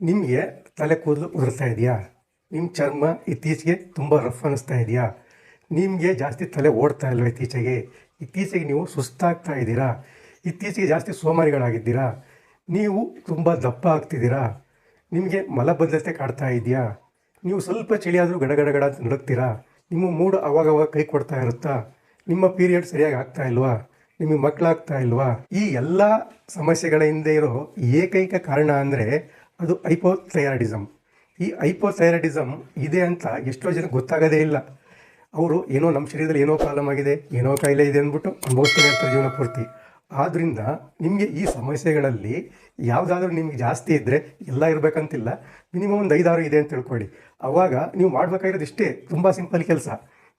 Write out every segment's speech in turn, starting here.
ನಿಮಗೆ ತಲೆ ಕೂದಲು ಉದುರ್ತಾ ಇದೆಯಾ? ನಿಮ್ಮ ಚರ್ಮ ಇತ್ತೀಚೆಗೆ ತುಂಬ ರಫ್ ಅನ್ನಿಸ್ತಾ ಇದೆಯಾ? ನಿಮಗೆ ಜಾಸ್ತಿ ತಲೆ ಓಡ್ತಾ ಇಲ್ವ ಇತ್ತೀಚೆಗೆ? ಇತ್ತೀಚೆಗೆ ನೀವು ಸುಸ್ತಾಗ್ತಾ ಇದ್ದೀರಾ? ಇತ್ತೀಚೆಗೆ ಜಾಸ್ತಿ ಸೋಮಾರಿಗಳಾಗಿದ್ದೀರಾ? ನೀವು ತುಂಬ ದಪ್ಪ ಆಗ್ತಿದ್ದೀರಾ? ನಿಮಗೆ ಮಲಬದ್ಧತೆ ಕಾಡ್ತಾ ಇದೆಯಾ? ನೀವು ಸ್ವಲ್ಪ ಚಳಿಯಾದರೂ ಗಡಗಡಗಡ ಅಂತ ನಿಮ್ಮ ಮೂಡ್ ಅವಾಗವಾಗ ಕೈ ಕೊಡ್ತಾ ಇರುತ್ತಾ? ನಿಮ್ಮ ಪೀರಿಯಡ್ ಸರಿಯಾಗಿ ಆಗ್ತಾ ಇಲ್ವಾ? ನಿಮಗೆ ಮಕ್ಕಳಾಗ್ತಾ ಇಲ್ವಾ? ಈ ಎಲ್ಲ ಸಮಸ್ಯೆಗಳ ಹಿಂದೆ ಇರೋ ಏಕೈಕ ಕಾರಣ ಅಂದರೆ ಅದು ಹೈಪೋಥೈರಾಯ್ಡಿಸಮ್ ಈ ಹೈಪೋಥೈರಾಯ್ಡಿಸಮ್ ಇದೆ ಅಂತ ಎಷ್ಟೋ ಜನ ಗೊತ್ತಾಗೋದೇ ಇಲ್ಲ. ಅವರು ಏನೋ ನಮ್ಮ ಶರೀರದಲ್ಲಿ ಏನೋ ಪ್ರಾಬ್ಲಮ್ ಆಗಿದೆ, ಏನೋ ಕಾಯಿಲೆ ಇದೆ ಅಂದ್ಬಿಟ್ಟು ಅನುಭವಿಸ್ತಾನೆ ಇರ್ತಾರೆ ಜೀವನ ಪೂರ್ತಿ. ಆದ್ದರಿಂದ ನಿಮಗೆ ಈ ಸಮಸ್ಯೆಗಳಲ್ಲಿ ಯಾವುದಾದ್ರೂ ನಿಮಗೆ ಜಾಸ್ತಿ ಇದ್ದರೆ ಎಲ್ಲ ಇರಬೇಕಂತಿಲ್ಲ. ಮಿನಿಮಮ್ ಒಂದು ಐದಾರು ಇದೆ ಅಂತ ತಿಳ್ಕೊಳ್ಳಿ. ಆವಾಗ ನೀವು ಮಾಡಬೇಕಾಗಿರೋದು ಇಷ್ಟೇ, ತುಂಬ ಸಿಂಪಲ್ ಕೆಲಸ.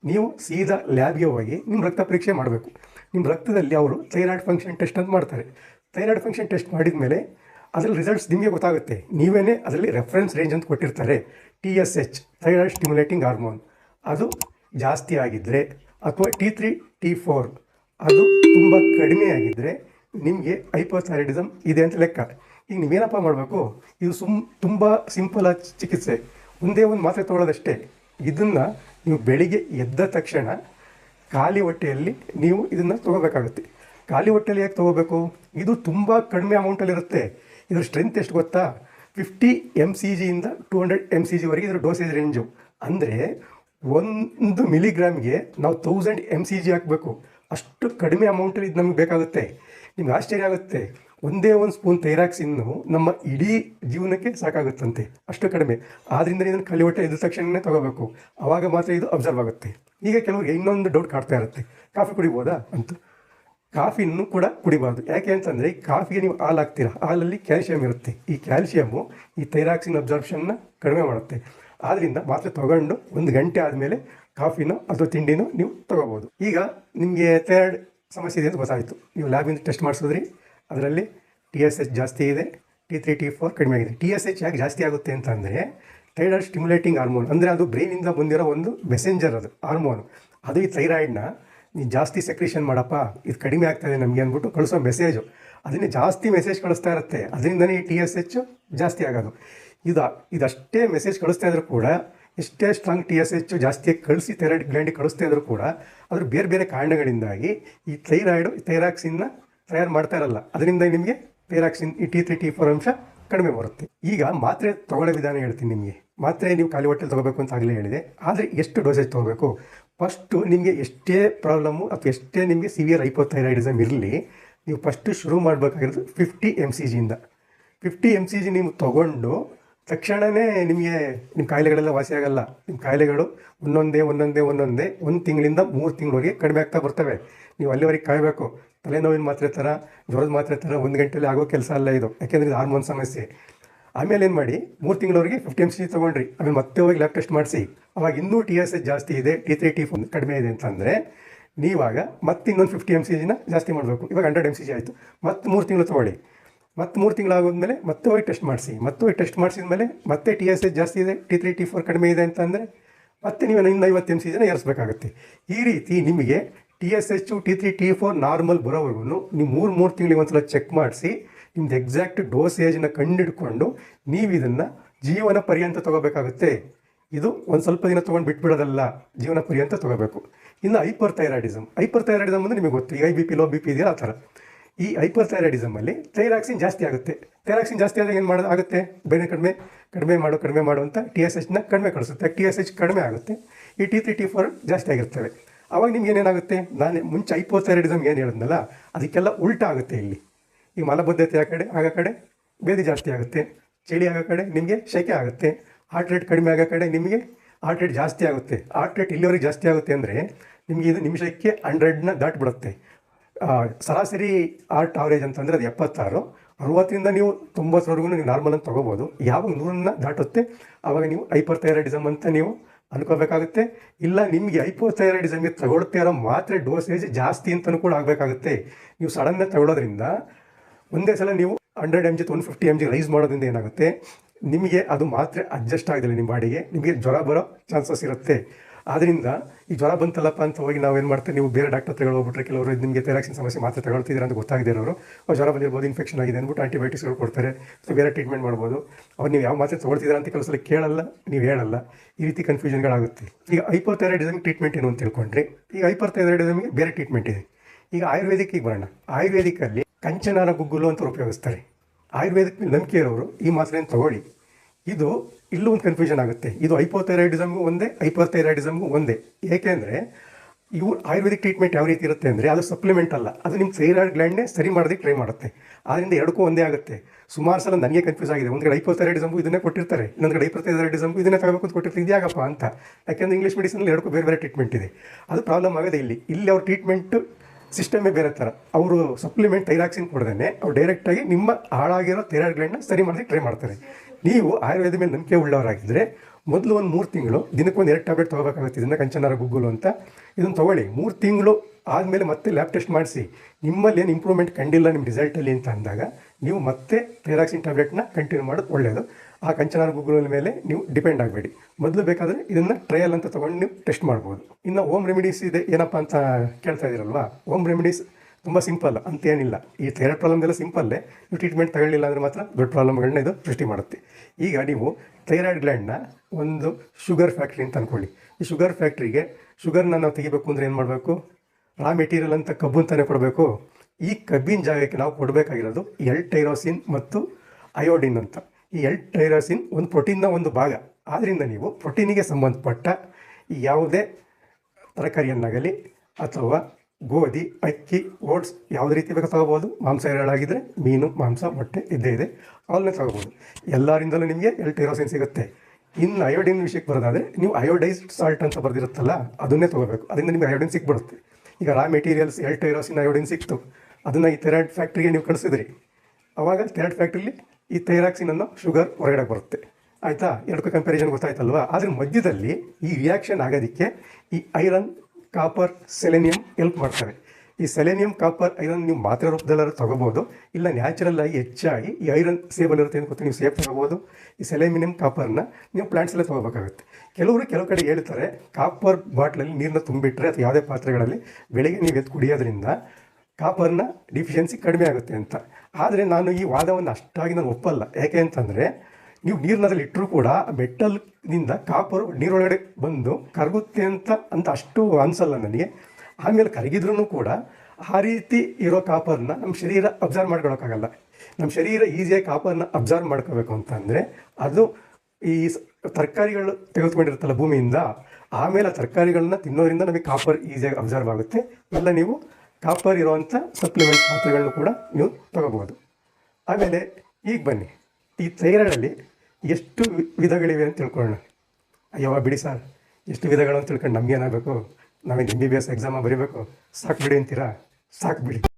ನೀವು ಸೀದಾ ಲ್ಯಾಬ್ಗೆ ಹೋಗಿ ನಿಮ್ಮ ರಕ್ತ ಪರೀಕ್ಷೆ ಮಾಡಬೇಕು. ನಿಮ್ಮ ರಕ್ತದಲ್ಲಿ ಅವರು ಥೈರಾಯ್ಡ್ ಫಂಕ್ಷನ್ ಟೆಸ್ಟ್ ಅಂತ ಮಾಡ್ತಾರೆ. ಥೈರಾಯ್ಡ್ ಫಂಕ್ಷನ್ ಟೆಸ್ಟ್ ಮಾಡಿದ ಮೇಲೆ ಅದರಲ್ಲಿ ರಿಸಲ್ಟ್ಸ್ ನಿಮಗೆ ಗೊತ್ತಾಗುತ್ತೆ. ನೀವೇ ಅದರಲ್ಲಿ ರೆಫರೆನ್ಸ್ ರೇಂಜ್ ಅಂತ ಕೊಟ್ಟಿರ್ತಾರೆ. T S H thyroid stimulating hormone ಅದು ಜಾಸ್ತಿ ಆಗಿದ್ದರೆ ಅಥವಾ ಟಿ ತ್ರೀ ಟಿ ಫೋರ್ ಅದು ತುಂಬ ಕಡಿಮೆ ಆಗಿದ್ದರೆ ನಿಮಗೆ ಹೈಪೋಥೈರಾಯ್ಡಿಸಮ್ ಇದೆ ಅಂತ ಲೆಕ್ಕ. ಈಗ ನೀವೇನಪ್ಪ ಮಾಡಬೇಕು? ಇದು ಸುಮ್ ತುಂಬ ಸಿಂಪಲ್ ಚಿಕಿತ್ಸೆ. ಒಂದೇ ಒಂದು ಮಾತ್ರೆ ತೊಗೊಳ್ಳೋದಷ್ಟೇ ಇದನ್ನು ನೀವು ಬೆಳಿಗ್ಗೆ ಎದ್ದ ತಕ್ಷಣ ಖಾಲಿ ಹೊಟ್ಟೆಯಲ್ಲಿ ನೀವು ಇದನ್ನು ತೊಗೋಬೇಕಾಗುತ್ತೆ ಖಾಲಿ ಹೊಟ್ಟೆಯಲ್ಲಿ ಯಾಕೆ ತೊಗೋಬೇಕು ಇದು ತುಂಬ ಕಡಿಮೆ ಅಮೌಂಟಲ್ಲಿರುತ್ತೆ ಇದ್ರ ಸ್ಟ್ರೆಂತ್ ಎಷ್ಟು ಗೊತ್ತಾ? ಫಿಫ್ಟಿ ಎಂ ಸಿ ಜಿಯಿಂದ ಟೂ ಹಂಡ್ರೆಡ್ ಎಂ ಸಿ ಜಿವರೆಗೆ ಇದರ ಡೋಸೇಜ್ ರೇಂಜು ಅಂದರೆ ಒಂದು ಮಿಲಿಗ್ರಾಮ್ಗೆ ನಾವು ತೌಸಂಡ್ ಎಂ ಸಿ ಜಿ ಹಾಕಬೇಕು. ಅಷ್ಟು ಕಡಿಮೆ ಅಮೌಂಟಲ್ಲಿ ಇದು ನಮಗೆ ಬೇಕಾಗುತ್ತೆ. ನಿಮ್ಗೆ ಆಶ್ಚರ್ಯ ಆಗುತ್ತೆ. ಒಂದೇ ಒಂದು ಸ್ಪೂನ್ ತೈರಾಕ್ಸಿನ್ನು ನಮ್ಮ ಇಡೀ ಜೀವನಕ್ಕೆ ಸಾಕಾಗುತ್ತಂತೆ. ಅಷ್ಟು ಕಡಿಮೆ. ಆದ್ದರಿಂದ ಇದನ್ನು ಖಾಲಿ ಹೊಟ್ಟೆ ಎದ್ದ ತಕ್ಷಣವೇ ತಗೋಬೇಕು. ಆವಾಗ ಮಾತ್ರ ಇದು ಅಬ್ಸರ್ವ್ ಆಗುತ್ತೆ. ಈಗ ಕೆಲವರಿಗೆ ಇನ್ನೊಂದು ಡೌಟ್ ಕಾಡ್ತಾ ಇರುತ್ತೆ. ಕಾಫಿ ಕುಡಿಬೋದಾ? ಅಂತ. ಕಾಫಿನೂ ಕೂಡ ಕುಡಿಬಾರ್ದು. ಯಾಕೆ ಅಂತಂದರೆ ಈ ಕಾಫಿಗೆ ನೀವು ಹಾಲು ಹಾಕ್ತೀರಾ ಹಾಲಲ್ಲಿ ಕ್ಯಾಲ್ಸಿಯಂ ಇರುತ್ತೆ. ಈ ಕ್ಯಾಲ್ಸಿಯಮ್ಮು ಈ ಥೈರಾಕ್ಸಿನ್ ಅಬ್ಸಾರ್ಪ್ಷನ್ನ ಕಡಿಮೆ ಮಾಡುತ್ತೆ. ಆದ್ದರಿಂದ ಮಾತ್ರೆ ತಗೊಂಡು ಒಂದು ಗಂಟೆ ಆದಮೇಲೆ ಕಾಫಿನೋ ಅಥವಾ ತಿಂಡಿನೋ ನೀವು ತಗೋಬೋದು. ಈಗ ನಿಮಗೆ ಥೈರಾಯ್ಡ್ ಸಮಸ್ಯೆ ಇದೆ ಅಂತ ಗೊತ್ತಾಯಿತು. ನೀವು ಲ್ಯಾಬಿಂದ ಟೆಸ್ಟ್ ಮಾಡಿಸಿದ್ರಿ. ಅದರಲ್ಲಿ ಟಿ ಎಸ್ ಎಚ್ ಜಾಸ್ತಿ ಇದೆ. ಟಿ ತ್ರೀ, ಟಿ ಫೋರ್ ಕಡಿಮೆ ಆಗಿದೆ. ಟಿ ಎಸ್ ಎಚ್ ಯಾಕೆ ಜಾಸ್ತಿ ಆಗುತ್ತೆ ಅಂತಂದರೆ ಥೈರಾಯ್ಡ್ ಸ್ಟಿಮ್ಯುಲೇಟಿಂಗ್ ಹಾರ್ಮೋನ್ ಅಂದರೆ ಅದು ಬ್ರೈನಿಂದ ಬಂದಿರೋ ಒಂದು ಮೆಸೆಂಜರ್ ಅದು ಹಾರ್ಮೋನ್. ಅದು ಈ ಥೈರಾಯ್ಡ್ನ ನೀನು ಜಾಸ್ತಿ ಸೆಕ್ರೇಷನ್ ಮಾಡಪ್ಪ, ಇದು ಕಡಿಮೆ ಆಗ್ತದೆ ನಮಗೆ ಅಂದ್ಬಿಟ್ಟು ಕಳಿಸೋ ಮೆಸೇಜು ಅದನ್ನೇ ಜಾಸ್ತಿ ಮೆಸೇಜ್ ಕಳಿಸ್ತಾ ಇರುತ್ತೆ. ಅದರಿಂದನೇ ಈ ಟಿ ಎಸ್ ಎಚ್ ಜಾಸ್ತಿ ಆಗೋದು. ಇದು, ಇದಷ್ಟೇ ಮೆಸೇಜ್ ಕಳಿಸ್ತಾ ಇದ್ರೂ ಕೂಡ, ಎಷ್ಟೇ ಸ್ಟ್ರಾಂಗ್ ಟಿ ಎಸ್ ಎಚ್ ಜಾಸ್ತಿ ಕಳಿಸಿ ಥೈರಾಯ್ಡ್ ಗ್ಲ್ಯಾಂಡಿಗೆ ಕಳಿಸ್ತಾ ಇದ್ರು ಕೂಡ, ಅದ್ರ ಬೇರೆ ಬೇರೆ ಕಾರಣಗಳಿಂದಾಗಿ ಈ ಥೈರಾಯ್ಡು ಥೈರಾಕ್ಸಿನ್ನ ತಯಾರು ಮಾಡ್ತಾ ಇರಲ್ಲ. ಅದರಿಂದ ನಿಮಗೆ ಥೈರಾಕ್ಸಿನ್ ಈ ಟಿ ತ್ರೀ ಟಿ ಫೋರ್ ಅಂಶ ಕಡಿಮೆ ಬರುತ್ತೆ. ಈಗ ಮಾತ್ರೆ ತಗೊಳ್ಳೋ ವಿಧಾನ ಹೇಳ್ತೀನಿ ನಿಮಗೆ. ಮಾತ್ರೆ ನೀವು ಖಾಲಿ ಹೊಟ್ಟೆಲಿ ತೊಗೋಬೇಕು ಅಂತ ಆಗಲೇ ಹೇಳಿದೆ. ಆದರೆ ಎಷ್ಟು ಡೋಸೇಜ್ ತೊಗೋಬೇಕು? ಫಸ್ಟು ನಿಮಗೆ ಎಷ್ಟೇ ಪ್ರಾಬ್ಲಮ್ಮು ಅಥವಾ ಎಷ್ಟೇ ನಿಮಗೆ ಸಿವಿಯರ್ ಹೈಪೋಥೈರಾಯ್ಡಿಸಮ್ ಇರಲಿ, ನೀವು ಫಸ್ಟು ಶುರು ಮಾಡಬೇಕಾಗಿರೋದು ಫಿಫ್ಟಿ ಎಂ ಸಿ ಜಿಯಿಂದ ಫಿಫ್ಟಿ ಎಂ ಸಿ ಜಿ ನೀವು ತೊಗೊಂಡು ತಕ್ಷಣವೇ ನಿಮಗೆ ನಿಮ್ಮ ಕಾಯಿಲೆಗಳೆಲ್ಲ ವಾಸಿ ಆಗಲ್ಲ. ನಿಮ್ಮ ಕಾಯಿಲೆಗಳು ಒಂದೊಂದೇ ಒಂದೊಂದೇ ಒಂದೊಂದೇ, ಒಂದು ತಿಂಗಳಿಂದ ಮೂರು ತಿಂಗಳವರೆಗೆ ಕಡಿಮೆ ಆಗ್ತಾ ಬರ್ತವೆ. ನೀವು ಅಲ್ಲಿವರೆಗೆ ಕಾಯಬೇಕು. ತಲೆನೋವಿನ ಮಾತ್ರೆ ಥರ ಜ್ವರದ ಮಾತ್ರೆ ಥರ ಒಂದು ಗಂಟೆಯಲ್ಲಿ ಆಗೋ ಕೆಲಸ ಅಲ್ಲ ಇದು. ಯಾಕೆಂದರೆ ಇದು ಹಾರ್ಮೋನ್ ಸಮಸ್ಯೆ. ಆಮೇಲೆ ಏನು ಮಾಡಿ, ಮೂರು ತಿಂಗಳವರೆಗೆ ಫಿಫ್ಟಿ ಎಂ ಸಿ ತೊಗೊಂಡ್ರಿ. ಆಮೇಲೆ ಮತ್ತೆ ಹೋಗಿ ಲ್ಯಾಬ್ ಟೆಸ್ಟ್ ಮಾಡಿಸಿ. ಅವಾಗ ಇನ್ನೂ ಟಿ ಎಸ್ ಎಚ್ ಜಾಸ್ತಿ ಇದೆ ಟಿ ತ್ರೀ ಟಿ ಫೋನ್ ಕಡಿಮೆ ಇದೆ ಅಂತಂದರೆ, ನೀವಾಗ ಮತ್ತೆ ಇನ್ನೊಂದು ಫಿಫ್ಟಿ ಎಂ ಸಿ ಜಿನ ಜಾಸ್ತಿ ಮಾಡಬೇಕು. ಇವಾಗ ಹಂಡ್ರೆಡ್ ಎಂ ಸಿ ಜಿ ಆಯಿತು. ಮತ್ತೆ ಮೂರು ತಿಂಗಳು ತೊಗೊಳ್ಳಿ. ಮತ್ತೆ ಮೂರು ತಿಂಗಳಾಗೋದ್ಮೇಲೆ ಮತ್ತೆ ಹೋಗಿ ಟೆಸ್ಟ್ ಮಾಡಿಸಿ. ಮತ್ತೆ ಹೋಗಿ ಟೆಸ್ಟ್ ಮಾಡಿಸಿದ ಮೇಲೆ ಮತ್ತೆ ಟಿ ಎಸ್ ಎಚ್ ಜಾಸ್ತಿ ಇದೆ ಟಿ ತ್ರೀ ಟಿ ಫೋರ್ ಕಡಿಮೆ ಇದೆ ಅಂತಂದರೆ ಮತ್ತೆ ನೀವು ಇನ್ನು ಐವತ್ತು ಎಂ ಸಿ ಜಿನ ಏರಿಸಬೇಕಾಗುತ್ತೆ. ಈ ರೀತಿ ನಿಮಗೆ T S H T three T four normal ಬರೋವರೆಗೂ ನೀವು ಮೂರು ಮೂರು ತಿಂಗಳಿಗೆ ಒಂದ್ಸಲ ಚೆಕ್ ಮಾಡಿಸಿ ನಿಮ್ದು ಎಕ್ಸಾಕ್ಟ್ ಡೋಸೇಜನ್ನ ಕಂಡಿಡ್ಕೊಂಡು ನೀವು ಇದನ್ನು ಜೀವನ ಪರ್ಯಂತ ತೊಗೋಬೇಕಾಗುತ್ತೆ. ಇದು ಒಂದು ಸ್ವಲ್ಪ ದಿನ ತೊಗೊಂಡು ಬಿಟ್ಬಿಡೋದಲ್ಲ, ಜೀವನ ಪರ್ಯಂತ ತೊಗೋಬೇಕು. ಇನ್ನು ಹೈಪರ್ ಥೈರಾಯ್ಡಿಸಮ್ ಹೈಪರ್ ಥೈರಾಯ್ಡಿಸಮ್ ಅಂದರೆ ನಿಮಗೆ ಗೊತ್ತು high B P, low B P ಇದೆಯಲ್ಲ ಆ ಥರ. ಈ ಹೈಪರ್ ಥೈರಾಯ್ಡಿಸಮಲ್ಲಿ ಥೈರಾಕ್ಸಿನ್ ಜಾಸ್ತಿ ಆಗುತ್ತೆ. ಥೈರಾಕ್ಸಿನ್ ಜಾಸ್ತಿ ಆದಾಗ ಏನು ಮಾಡೋದು ಆಗುತ್ತೆ? ಬೇರೆ ಕಡಿಮೆ ಕಡಿಮೆ ಮಾಡು ಕಡಿಮೆ ಮಾಡು ಅಂತ ಟಿ ಎಸ್ ಎಚ್ನ ಕಡಿಮೆ ಕಳಿಸುತ್ತೆ. ಟಿ ಎಸ್ ಎಚ್ ಕಡಿಮೆ ಆಗುತ್ತೆ. ಈ ಟಿ ತ್ರೀ, ಟಿ ಫೋರ್ ಜಾಸ್ತಿ ಆಗಿರ್ತವೆ. ಅವಾಗ ನಿಮ್ಗೆ ಏನೇನಾಗುತ್ತೆ? ನಾನು ಮುಂಚೆ ಹೈಪೋಥೈರಾಯ್ಡಿಸಮ್ ಏನು ಹೇಳಿದ್ನಲ್ಲ, ಅದಕ್ಕೆಲ್ಲ ಉಲ್ಟಾ ಆಗುತ್ತೆ ಇಲ್ಲಿ. ಈ ಮಲಬದ್ಧತೆ ಆ ಕಡೆ, ಆಗ ಕಡೆ ಬೇದಿ ಜಾಸ್ತಿ ಆಗುತ್ತೆ. ಚಳಿ ಆಗೋ ಕಡೆ ನಿಮಗೆ ಶೆಕೆ ಆಗುತ್ತೆ. ಹಾರ್ಟ್ ರೇಟ್ ಕಡಿಮೆ ಆಗೋ ಕಡೆ ನಿಮಗೆ ಹಾರ್ಟ್ ರೇಟ್ ಜಾಸ್ತಿ ಆಗುತ್ತೆ. ಹಾರ್ಟ್ ರೇಟ್ ಇಲ್ಲಿವರೆಗೆ ಜಾಸ್ತಿ ಆಗುತ್ತೆ ಅಂದರೆ ನಿಮಗೆ ಇದು ನಿಮಿಷಕ್ಕೆ ಹಂಡ್ರೆಡ್ನ ದಾಟಿಬಿಡುತ್ತೆ. ಸರಾಸರಿ ಹಾರ್ಟ್ ಅವರೇಜ್ ಅಂತಂದರೆ ಅದು ಎಪ್ಪತ್ತಾರು. ಅರುವತ್ತರಿಂದ ನೀವು ತೊಂಬತ್ತರವರೆಗೂ ನೀವು ನಾರ್ಮಲ್ ಅಂತ ತೊಗೋಬೋದು. ಯಾವಾಗ ನೂರನ್ನ ದಾಟುತ್ತೆ ಆವಾಗ ನೀವು ಹೈಪರ್ ಥೈರಾಯ್ಡಿಸಮ್ ಅಂತ ನೀವು ಅನ್ಕೋಬೇಕಾಗುತ್ತೆ. ಇಲ್ಲ, ನಿಮಗೆ ಹೈಪೋಥೈರಾಯ್ಡಿಸಮ್ಗೆ ತಗೊಳ್ತಾ ಇರೋ ಮಾತ್ರೆ ಡೋಸೇಜ್ ಜಾಸ್ತಿ ಅಂತಲೂ ಕೂಡ ಆಗಬೇಕಾಗುತ್ತೆ. ನೀವು ಸಡನ್ನಾಗಿ ತಗೊಳ್ಳೋದ್ರಿಂದ ಒಂದೇ ಸಲ ನೀವು hundred M G one fifty M G raise ಮಾಡೋದ್ರಿಂದ ಏನಾಗುತ್ತೆ? ನಿಮಗೆ ಅದು ಮಾತ್ರೆ ಅಡ್ಜಸ್ಟ್ ಆಗದಿಲ್ಲ ನಿಮ್ಮ ಬಾಡಿಗೆ. ನಿಮಗೆ ಜ್ವರ ಬರೋ ಚಾನ್ಸಸ್ ಇರುತ್ತೆ. ಆದ್ದರಿಂದ ಈ ಜ್ವರ ಬಂತಲ್ಲಪ್ಪ ಅಂತ ಹೋಗಿ ನಾವು ಏನು ಮಾಡ್ತೀವಿ? ನೀವು ಬೇರೆ ಡಾಕ್ಟರ್ ಹತ್ರ ಹೋಗ್ಬಿಟ್ರೆ ಕೆಲವರು ನಿಮಗೆ ಥೈರಾಕ್ಸಿನ್ ಸಮಸ್ಯೆ ಮಾತ್ರ ತಗೊಳ್ತಿದ್ದೀರಾ ಅಂತ ಗೊತ್ತಾಗದೇ ಇರೋರು. ಜ್ವರ ಬಂದಿರ್ಬೋದು ಇನ್ಫೆಕ್ಷನ್ ಆಗಿದೆ ಅಂದ್ಬಿಟ್ಟು ಆಂಟಿಬಯೋಟಿಕ್ಸ್ಗಳು ಕೊಡ್ತಾರೆ. ಸೊ ಬೇರೆ ಟ್ರೀಟ್ಮೆಂಟ್ ಮಾಡ್ಬೋದು. ಅವ್ರು ನೀವು ಯಾವ ಮಾತ್ರೆ ತೊಗೊಳ್ತಿದ್ದೀರಾ ಅಂತ ಕೆಲವು ಕೇಳಲ್ಲ, ನೀವು ಹೇಳಲ್ಲ. ಈ ರೀತಿ ಕನ್ಫ್ಯೂಷನ್ಗಳಾಗುತ್ತೆ ಈಗ ಹೈಪೋಥೈರಾಯ್ಡಿಸಮ್ ಟ್ರೀಟ್ಮೆಂಟ್ ಏನು ಅಂತ ತಿಳ್ಕೊಂಡ್ರೆ. ಈಗ ಹೈಪರ್ಥೈರಾಯ್ಡಿಸಮ್ಗೆ ಬೇರೆ ಟ್ರೀಟ್ಮೆಂಟ್ ಇದೆ. ಈಗ ಆಯುರ್ವೇದಿಕ್ಕಿಗೆ ಬರೋಣ. ಆಯುರ್ವೇದಿಕ್ಕಲ್ಲಿ ಕಂಚನಾರ ಗುಗ್ಗುಲು ಅಂತ ಉಪಯೋಗಿಸ್ತಾರೆ. ಆಯುರ್ವೇದಕ್ಕೆ ನಂಬಿಕೆ ಇರೋರು ಈ ಮಾತ್ರೆಯನ್ನು ತಗೊಳ್ಳಿ. ಇದು ಇಲ್ಲೂ ಒಂದು ಕನ್ಫ್ಯೂಷನ್ ಆಗುತ್ತೆ. ಇದು ಹೈಪೋಥೈರಾಯ್ಡಿಸಮ್ಗೂ ಒಂದೇ ಹೈಪೋಥೈರಾಯ್ಡಿಸಮ್ಗೂ ಒಂದೇ. ಏಕೆಂದರೆ ಇವು ಆಯುರ್ವೇದಿಕ್ ಟ್ರೀಟ್ಮೆಂಟ್ ಯಾವ ರೀತಿ ಇರುತ್ತೆ ಅಂದರೆ ಅದು ಸಪ್ಲಿಮೆಂಟ್ ಅಲ್ಲ. ಅದು ನಿಮ್ಮ ಥೈರಾಯ್ಡ್ ಗ್ಲ್ಯಾಂಡ್ನೇ ಸರಿ ಮಾಡೋದಕ್ಕೆ ಟ್ರೈ ಮಾಡುತ್ತೆ. ಆದ್ದರಿಂದ ಎರಡಕ್ಕೂ ಒಂದೇ ಆಗುತ್ತೆ. ಸುಮಾರು ಸಲ ನನಗೆ ಕನ್ಫ್ಯೂಸ್ ಆಗಿದೆ. ಒಂದು ಕಡೆ ಹೈಪೋಥೈರಾಯ್ಡಿಸಮ್ಗೂ ಇದನ್ನೇ ಕೊಟ್ಟಿರ್ತಾರೆ. ಇನ್ನೊಂದು ಕಡೆ ಹೈಪೋಥೈರಾಯ್ಡಿಸಮ್ಗೂ ಇದನ್ನೇ ತಗೋಬೇಕು ಅಂತ ಕೊಟ್ಟಿರ್ತಾರೆ. ಇದ್ಯಾಗಪ್ಪ ಅಂತ. ಯಾಕೆಂದರೆ ಇಂಗ್ಲೀಷ್ ಮೆಡಿಸಿನಲ್ಲಿ ಎರಡಕ್ಕೂ ಬೇರೆ ಬೇರೆ ಟ್ರೀಟ್ಮೆಂಟ್ ಇದೆ. ಅದು ಪ್ರಾಬ್ಲಮ್ ಆಗೋದೇ ಇಲ್ಲಿ. ಇಲ್ಲಿ ಅವ್ರ ಟ್ರೀಟ್ಮೆಂಟು ಸಿಸ್ಟಮೇ ಬೇರೆ ಥರ ಅವರು ಸಪ್ಲಿಮೆಂಟ್ ಥೈರಾಕ್ಸಿನ್ ಕೊಡ್ದೇ ಅವ್ರು ಡೈರೆಕ್ಟಾಗಿ ನಿಮ್ಮ ಹಾಳಾಗಿರೋ ಥೈರಾಯ್ಡ್ ಗ್ಲ್ಯಾಂಡ್ನ ಸರಿ ಮಾಡೋದಕ್ಕೆ ಟ್ರೈ ಮಾಡ್ತಾರೆ. ನೀವು ಆಯುರ್ವೇದ ಮೇಲೆ ನಂಬಿಕೆ ಉಳ್ಳವರಾಗಿದ್ದರೆ ಮೊದಲು ಒಂದು ಮೂರು ತಿಂಗಳು ದಿನಕ್ಕೊಂದು ಎರಡು ಟ್ಯಾಬ್ಲೆಟ್ ತೊಗೋಬೇಕಾಗುತ್ತೆ. ಇದನ್ನು ಕಂಚನಾರ, ಗುಗ್ಗುಲು ಅಂತ. ಇದನ್ನು ತೊಗೊಳ್ಳಿ. ಮೂರು ತಿಂಗಳು ಆದಮೇಲೆ ಮತ್ತೆ ಲ್ಯಾಬ್ ಟೆಸ್ಟ್ ಮಾಡಿಸಿ. ನಿಮ್ಮಲ್ಲಿ ಏನು ಇಂಪ್ರೂವ್ಮೆಂಟ್ ಕಂಡಿಲ್ಲ ನಿಮ್ಮ ರಿಸಲ್ಟಲ್ಲಿ ಅಂತ ಅಂದಾಗ, ನೀವು ಮತ್ತೆ ಥೈರಾಕ್ಸಿನ್ ಟ್ಯಾಬ್ಲೆಟ್ನ ಕಂಟಿನ್ಯೂ ಮಾಡೋದು ಒಳ್ಳೆಯದು ಆ ಕಂಚನ ಗುಗ್ಗುಲಿನ ಮೇಲೆ ನೀವು ಡಿಪೆಂಡ್ ಆಗಬೇಡಿ. ಮೊದಲು ಬೇಕಾದರೆ ಇದನ್ನು ಟ್ರಯಲ್ ಅಂತ ತೊಗೊಂಡು ನೀವು ಟೆಸ್ಟ್ ಮಾಡ್ಬೋದು. ಇನ್ನು ಹೋಮ್ ರೆಮಿಡೀಸ್ ಇದೆ, ಏನಪ್ಪ ಅಂತ ಕೇಳ್ತಾ ಇದ್ದೀರಲ್ವಾ? ಹೋಮ್ ರೆಮಿಡೀಸ್ ತುಂಬ ಸಿಂಪಲ್, ಅಂತೇನಿಲ್ಲ. ಈ ಥೈರಾಯ್ಡ್ ಪ್ರಾಬ್ಲಮ್ದೆಲ್ಲ ಸಿಂಪಲ್ಲೇ ನೀವು ಟ್ರೀಟ್ಮೆಂಟ್ ತಗೊಳ್ಳಿಲ್ಲ ಅಂದರೆ ಮಾತ್ರ ದೊಡ್ಡ ಪ್ರಾಬ್ಲಮ್ಗಳನ್ನ ಇದು ಸೃಷ್ಟಿ ಮಾಡುತ್ತೆ. ಈಗ ನೀವು ಥೈರಾಯ್ಡ್ ಗ್ಲ್ಯಾಂಡ್ನ ಒಂದು ಶುಗರ್ ಫ್ಯಾಕ್ಟ್ರಿ ಅಂತ ಅಂದ್ಕೊಳ್ಳಿ ಈ ಶುಗರ್ ಫ್ಯಾಕ್ಟ್ರಿಗೆ ಶುಗರ್ನ ನಾವು ತೆಗಿಬೇಕು ಅಂದರೆ ಏನು ಮಾಡಬೇಕು? ರಾ ಮೆಟೀರಿಯಲ್ ಅಂತ ಕಬ್ಬು ಅಂತಲೇ ಕೊಡಬೇಕು. ಈ ಕಬ್ಬಿನ ಜಾಗಕ್ಕೆ ನಾವು ಕೊಡಬೇಕಾಗಿರೋದು ಎಲ್ ಟೈರೋಸಿನ್ ಮತ್ತು ಅಯೋಡಿನ್ ಅಂತ. ಈ ಎಲ್ ಟೈರಾಸಿನ್ ಒಂದು ಪ್ರೋಟೀನ್ನ ಒಂದು ಭಾಗ. ಆದ್ದರಿಂದ ನೀವು ಪ್ರೋಟೀನಿಗೆ ಸಂಬಂಧಪಟ್ಟ ಯಾವುದೇ ತರಕಾರಿಯನ್ನಾಗಲಿ ಅಥವಾ ಗೋಧಿ, ಅಕ್ಕಿ, ಓಟ್ಸ್ ಯಾವುದೇ ರೀತಿ ಬೇಕು ತಗೋಬೋದು ಮಾಂಸ ಆಗಿದ್ದರೆ ಮೀನು, ಮಾಂಸ, ಮೊಟ್ಟೆ ಇದ್ದೇ ಇದೆ. ಅವನ್ನೇ ತಗೋಬೋದು ಎಲ್ಲರಿಂದಲೂ ನಿಮಗೆ ಎಲ್ ಟೈರೋಸಿನ್ ಸಿಗುತ್ತೆ. ಇನ್ನು ಅಯೋಡಿನ್ ವಿಷಯಕ್ಕೆ ಬರೋದಾದರೆ ನೀವು ಅಯೋಡೈಸ್ಡ್ ಸಾಲ್ಟ್ ಅಂತ ಬರೆದಿರುತ್ತಲ್ಲ, ಅದನ್ನೇ ತೊಗೋಬೇಕು. ಅದರಿಂದ ನಿಮಗೆ ಅಯೋಡಿನ್ ಸಿಕ್ಬಿಡುತ್ತೆ. ಈಗ raw materials L tyrosine iodine ಸಿಕ್ತು. ಅದನ್ನು ಈ ತೆರಡ್ ಫ್ಯಾಕ್ಟ್ರಿಗೆ ನೀವು ಕಳಿಸಿದ್ರಿ. ಅವಾಗ ಥೈರಾಯ್ಡ್ ಫ್ಯಾಕ್ಟ್ರಿಲಿ ಈ ಥೈರಾಕ್ಸಿನ್ ಅನ್ನೋ ಶುಗರ್ ಹೊರಗಡೆ ಬರುತ್ತೆ. ಆಯಿತಾ? ಎರಡಕ್ಕೂ ಕಂಪ್ಯಾರಿಸನ್ ಗೊತ್ತಾಯ್ತಲ್ವಾ? ಅದ್ರ ಮಧ್ಯದಲ್ಲಿ ಈ ರಿಯಾಕ್ಷನ್ ಆಗೋದಕ್ಕೆ ಈ ಐರನ್ ಕಾಪರ್ ಸೆಲೆನಿಯಂ ಹೆಲ್ಪ್ ಮಾಡ್ತವೆ. ಈ ಸೆಲೆನಿಯಂ ಕಾಪರ್ ಐರನ್ ನೀವು ಮಾತ್ರೆ ರೂಪದಲ್ಲಾದ್ರೂ ತಗೋಬೋದು. ಇಲ್ಲ ನ್ಯಾಚುರಲ್ ಆಗಿ ಹೆಚ್ಚಾಗಿ ಈ ಐರನ್ ಸೇಬಲ್ ಇರುತ್ತೆ ಅಂತ ಗೊತ್ತಿ ನೀವು ಸೇಫ್ ತಗೋಬೋದು. ಈ ಸೆಲೆಮಿನಿಯಂ ಕಾಪರ್ನ ನೀವು ಪ್ಲಾಂಟ್ಸಲ್ಲೇ ತೊಗೋಬೇಕಾಗುತ್ತೆ. ಕೆಲವರು ಕೆಲವು ಕಡೆ ಹೇಳ್ತಾರೆ ಕಾಪರ್ ಬಾಟ್ಲಲ್ಲಿ ನೀರನ್ನ ತುಂಬಿಟ್ರೆ ಅಥವಾ ಯಾವುದೇ ಪಾತ್ರೆಗಳಲ್ಲಿ ಬೆಳಿಗ್ಗೆ ನೀವು ಎದ್ದು ಕುಡಿಯೋದ್ರಿಂದ ಕಾಪರ್ನ ಡಿಫಿಷಿಯನ್ಸಿ ಕಡಿಮೆ ಆಗುತ್ತೆ ಅಂತ. ಆದರೆ ನಾನು ಈ ವಾದವನ್ನು ಅಷ್ಟಾಗಿ ನಾನು ಒಪ್ಪಲ್ಲ. ಯಾಕೆ ಅಂತಂದರೆ, ನೀವು ನೀರಿನಲ್ಲಿ ಇಟ್ಟರೂ ಕೂಡ ಮೆಟಲ್ನಿಂದ ಕಾಪರ್ ನೀರೊಳಗಡೆ ಬಂದು ಕರಗುತ್ತೆ ಅಂತ ಅಂತ ಅಷ್ಟು ಅನಿಸಲ್ಲ ನನಗೆ. ಆಮೇಲೆ ಕರಗಿದ್ರೂ ಕೂಡ ಆ ರೀತಿ ಇರೋ ಕಾಪರ್ನ ನಮ್ಮ ಶರೀರ ಅಬ್ಸರ್ವ್ ಮಾಡ್ಕೊಳಕ್ಕಾಗಲ್ಲ. ನಮ್ಮ ಶರೀರ ಈಸಿಯಾಗಿ ಕಾಪರ್ನ ಅಬ್ಸರ್ವ್ ಮಾಡ್ಕೋಬೇಕು ಅಂತಂದರೆ, ಅದು ಈ ತರಕಾರಿಗಳು ತೆಗೆದುಕೊಂಡಿರುತ್ತಲ್ಲ ಭೂಮಿಯಿಂದ, ಆಮೇಲೆ ತರಕಾರಿಗಳನ್ನ ತಿನ್ನೋದ್ರಿಂದ ನಮಗೆ ಕಾಪರ್ ಈಸಿಯಾಗಿ ಅಬ್ಸರ್ವ್ ಆಗುತ್ತೆ. ಎಲ್ಲ ನೀವು ಕಾಪರ್ ಇರುವಂಥ ಸಪ್ಲಿಮೆಂಟ್ ಮಾತ್ರೆಗಳನ್ನು ಕೂಡ ನೀವು ತಗೋಬೋದು ಆಮೇಲೆ ಈಗ ಬನ್ನಿ. ಈ ಥೈರಾಯ್ಡಲ್ಲಿ ಎಷ್ಟು ವಿಧಗಳಿವೆ ಅಂತ ತಿಳ್ಕೊಳ್ಳೋಣ. ಅಯ್ಯವ ಬಿಡಿ ಸರ್. ಎಷ್ಟು ವಿಧಗಳು ಅಂತ ತಿಳ್ಕೊಂಡು ನಮಗೇನಾಗಬೇಕು? ನಾವೇನು M B B S exam ಬರೀಬೇಕು. ಸಾಕು ಬಿಡಿ ಅಂತೀರಾ? ಸಾಕು ಬಿಡಿ.